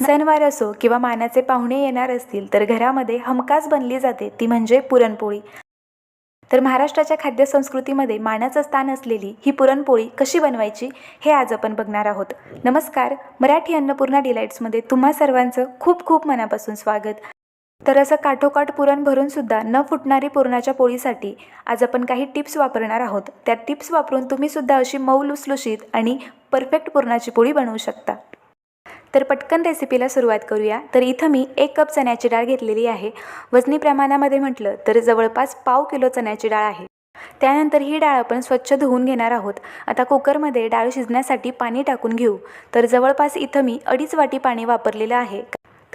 सणवार असो किंवा मानाचे पाहुणे येणार असतील तर घरामध्ये हमखास बनली जाते ती म्हणजे पुरणपोळी. तर महाराष्ट्राच्या खाद्यसंस्कृतीमध्ये मानाचं स्थान असलेली ही पुरणपोळी कशी बनवायची हे आज आपण बघणार आहोत. नमस्कार मराठी अन्नपूर्णा डिलाईट्समध्ये तुम्हा सर्वांचं खूप खूप मनापासून स्वागत. तर असं काठोकाठ पुरण भरून सुद्धा न फुटणारी पुरणाच्या पोळीसाठी आज आपण काही टिप्स वापरणार आहोत. त्या टिप्स वापरून तुम्ही सुद्धा अशी मऊ लुसलुशीत आणि परफेक्ट पुरणाची पोळी बनवू शकता. तर पटकन रेसिपीला सुरुवात करूया. तर इथं मी एक कप चण्याची डाळ घेतलेली आहे. वजनी प्रमाणामध्ये म्हटलं तर जवळपास पाव किलो चण्याची डाळ आहे. त्यानंतर ही डाळ आपण स्वच्छ धुवून घेणार आहोत. आता कुकरमध्ये डाळ शिजण्यासाठी पाणी टाकून घेऊ. तर जवळपास इथं मी अडीच वाटी पाणी वापरलेलं आहे.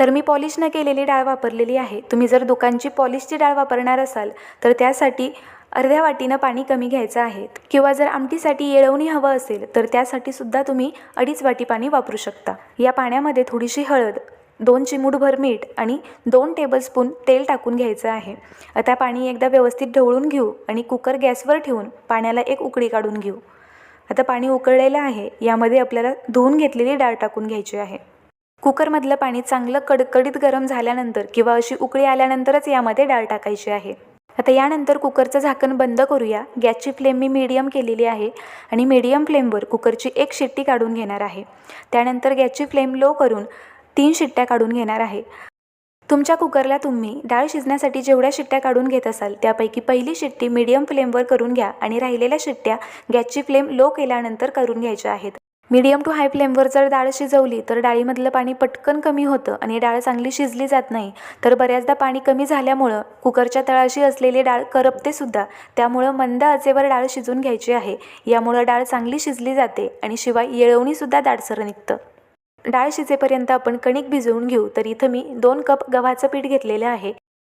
तर मी पॉलिश न केलेली डाळ वापरलेली आहे. तुम्ही जर दुकानची पॉलिशची डाळ वापरणार असाल तर त्यासाठी अर्ध्या वाटीनं पाणी कमी घ्यायचं आहे. किंवा जर आमटीसाठी येळवणी हवं असेल तर त्यासाठी सुद्धा तुम्ही अडीच वाटी पाणी वापरू शकता. या पाण्यामध्ये थोडीशी हळद दोन चिमूटभर मीठ आणि दोन टेबलस्पून तेल टाकून घ्यायचं आहे. आता पाणी एकदा व्यवस्थित ढवळून घेऊ आणि कुकर गॅसवर ठेवून पाण्याला एक उकळी काढून घेऊ. आता पाणी उकळलेलं आहे यामध्ये आपल्याला धुवून घेतलेली डाळ टाकून घ्यायची आहे. कुकरमधलं पाणी चांगलं कडकडीत गरम झाल्यानंतर किंवा अशी उकळी आल्यानंतरच यामध्ये डाळ टाकायची आहे. आता यानंतर कुकरचं झाकण बंद करूया. गॅसची फ्लेम मी मीडियम केलेली आहे आणि मीडियम फ्लेमवर कुकरची एक शिट्टी काढून घेणार आहे. त्यानंतर गॅसची फ्लेम लो करून तीन शिट्ट्या काढून घेणार आहे. तुमच्या कुकरला तुम्ही डाळ शिजण्यासाठी जेवढ्या शिट्ट्या काढून घेत असाल त्यापैकी पहिली शिट्टी मीडियम फ्लेमवर करून घ्या आणि राहिलेल्या शिट्ट्या गॅसची फ्लेम लो केल्यानंतर करून घ्यायच्या आहेत. मीडियम टू हाय फ्लेमवर जर डाळ शिजवली तर डाळीमधलं पाणी पटकन कमी होतं आणि डाळ चांगली शिजली जात नाही. तर बऱ्याचदा पाणी कमी झाल्यामुळं कुकरच्या तळाशी असलेली डाळ करपते सुद्धा. त्यामुळं मंद आचेवर डाळ शिजून घ्यायची आहे. यामुळं डाळ चांगली शिजली जाते आणि शिवाय येळवणीसुद्धा दाडसर निघतं. डाळ शिजेपर्यंत आपण कणिक भिजवून घेऊ तर इथं मी दोन कप गव्हाचं पीठ घेतलेलं आहे.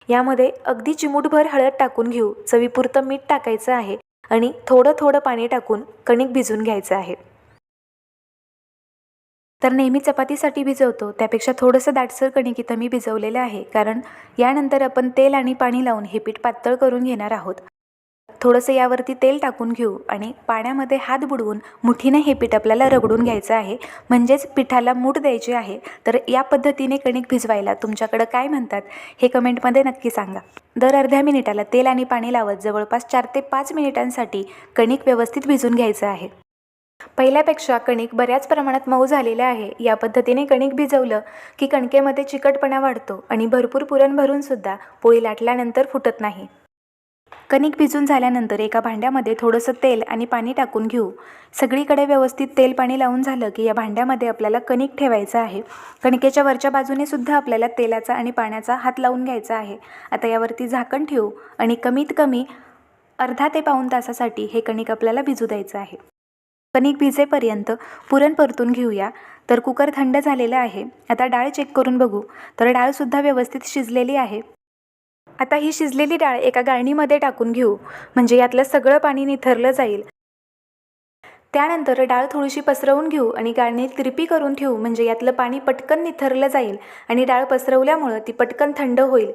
यामध्ये अगदी चिमूटभर हळद टाकून घेऊ. चवीपुरतं मीठ टाकायचं आहे आणि थोडं थोडं पाणी टाकून कणिक भिजवून घ्यायचं आहे. तर नेहमी चपातीसाठी भिजवतो. त्यापेक्षा थोडंसं दाटसर कणिक इथं मी भिजवलेलं आहे. कारण यानंतर आपण तेल आणि पाणी लावून हे पीठ पातळ करून घेणार आहोत. थोडंसं यावरती तेल टाकून घेऊ आणि पाण्यामध्ये हात बुडवून मुठीने हे पीठ आपल्याला रगडून घ्यायचं आहे. म्हणजेच पिठाला मूठ द्यायची आहे. तर या पद्धतीने कणिक भिजवायला तुमच्याकडं काय म्हणतात हे कमेंटमध्ये नक्की सांगा. दर अर्ध्या मिनिटाला तेल आणि पाणी लावत जवळपास चार ते पाच मिनिटांसाठी कणिक व्यवस्थित भिजून घ्यायचं आहे. पहिल्यापेक्षा कणिक बऱ्याच प्रमाणात मऊ झालेले आहे. या पद्धतीने कणिक भिजवलं की कणकेमध्ये चिकटपणा वाढतो आणि भरपूर पुरण भरूनसुद्धा पोळी लाटल्यानंतर फुटत नाही. कणिक भिजून झाल्यानंतर एका भांड्यामध्ये थोडंसं तेल आणि पाणी टाकून घेऊ. सगळीकडे व्यवस्थित तेल पाणी लावून झालं की या भांड्यामध्ये आपल्याला कणिक ठेवायचं आहे. कणकेच्या वरच्या बाजूने सुद्धा आपल्याला तेलाचा आणि पाण्याचा हात लावून घ्यायचा आहे. आता यावरती झाकण ठेवू आणि कमीत कमी अर्धा ते पाऊण तासासाठी हे कणिक आपल्याला भिजू द्यायचं आहे. कणिक भिजेपर्यंत पुरण परतून घेऊया. तर कुकर थंड झालेलं आहे. आता डाळ चेक करून बघू. तर डाळसुद्धा व्यवस्थित शिजलेली आहे. आता ही शिजलेली डाळ एका गाळणीमध्ये टाकून घेऊ. म्हणजे यातलं सगळं पाणी निथरलं जाईल. त्यानंतर डाळ थोडीशी पसरवून घेऊ आणि गाळणीत तिरपी करून ठेवू. म्हणजे यातलं पाणी पटकन निथरलं जाईल आणि डाळ पसरवल्यामुळं ती पटकन थंड होईल.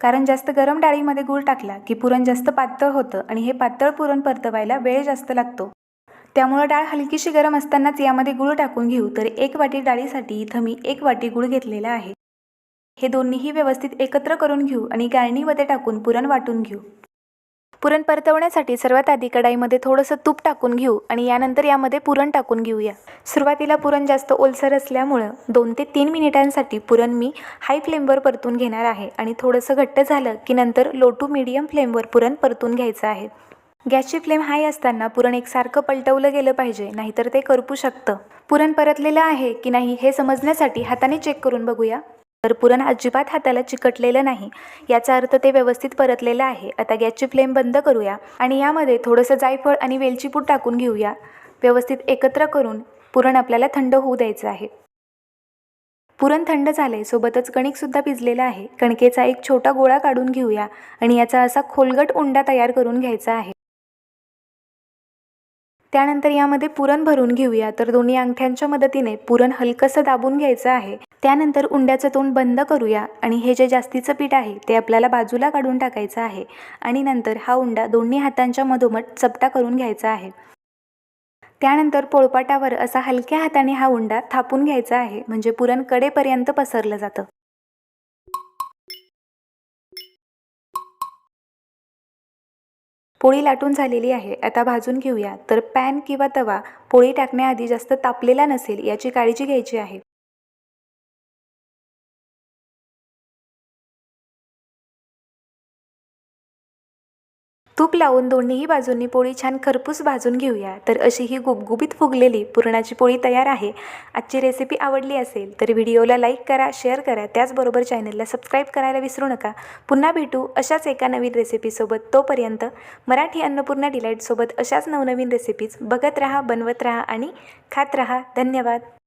कारण जास्त गरम डाळीमध्ये गूळ टाकला की पुरण जास्त पातळ होतं आणि हे पातळ पुरण परतवायला वेळ जास्त लागतो. त्यामुळं डाळ हलकीशी गरम असतानाच यामध्ये गूळ टाकून घेऊ. तर एक वाटी डाळीसाठी इथं मी एक वाटी गूळ घेतलेला आहे. हे दोन्हीही व्यवस्थित एकत्र करून घेऊ आणि गाळणीमध्ये टाकून पुरण वाटून घेऊ. पुरण परतवण्यासाठी सर्वात आधी कढाईमध्ये थोडंसं तूप टाकून घेऊ आणि यानंतर यामध्ये पुरण टाकून घेऊया. सुरुवातीला पुरण जास्त ओलसर असल्यामुळं दोन ते तीन मिनिटांसाठी पुरण मी हाय फ्लेमवर परतून घेणार आहे आणि थोडंसं घट्ट झालं की नंतर लो टू मीडियम फ्लेमवर पुरण परतून घ्यायचं आहे. गॅसची फ्लेम हाय असताना पुरण एकसारखं पलटवलं गेलं पाहिजे नाहीतर ते करपू शकतं. पुरण परतलेलं आहे की नाही हे समजण्यासाठी हाताने चेक करून बघूया. तर पुरण अजिबात हाताला चिकटलेलं नाही याचा अर्थ ते व्यवस्थित परतलेलं आहे. आता गॅसची फ्लेम बंद करूया आणि यामध्ये थोडंसं जायफळ आणि वेलची पूड टाकून घेऊया. व्यवस्थित एकत्र करून पुरण आपल्याला थंड होऊ द्यायचं आहे. पुरण थंड झाले सोबतच कणिकसुद्धा भिजलेलं आहे. कणकेचा एक छोटा गोळा काढून घेऊया आणि याचा असा खोलगट उंडा तयार करून घ्यायचा आहे. त्यानंतर यामध्ये पुरण भरून घेऊया. तर दोन्ही अंगठ्यांच्या मदतीने पुरण हलकंसं दाबून घ्यायचं आहे. त्यानंतर उंड्याचं तोंड बंद करूया आणि हे जे जास्तीचं पीठ आहे ते आपल्याला बाजूला काढून टाकायचं आहे आणि नंतर हा उंडा दोन्ही हातांच्या मधोमध चपटा करून घ्यायचा आहे. त्यानंतर पोळपाटावर असा हलक्या हाताने हा उंडा थापून घ्यायचा आहे म्हणजे पुरण कडेपर्यंत पसरलं जातं. पोळी लाटून झालेली आहे. आता भाजून घेऊया. तर पॅन किंवा तवा पोळी टाकण्याआधी जास्त तापलेला नसेल याची काळजी घ्यायची आहे. तूप लावून दोन्हीही बाजूंनी पोळी छान खरपूस भाजून घेऊया. तर अशी ही गुबगुबीत फुगलेली पुरणाची पोळी तयार आहे. आजची रेसिपी आवडली असेल तर व्हिडिओला लाईक करा शेअर करा. त्याचबरोबर चॅनलला सबस्क्राईब करायला विसरू नका. पुन्हा भेटू अशाच एका नवीन रेसिपीसोबत तोपर्यंत मराठी अन्नपूर्णा डिलाईटसोबत अशाच नवनवीन रेसिपीज बघत राहा बनवत राहा आणि खात राहा. धन्यवाद.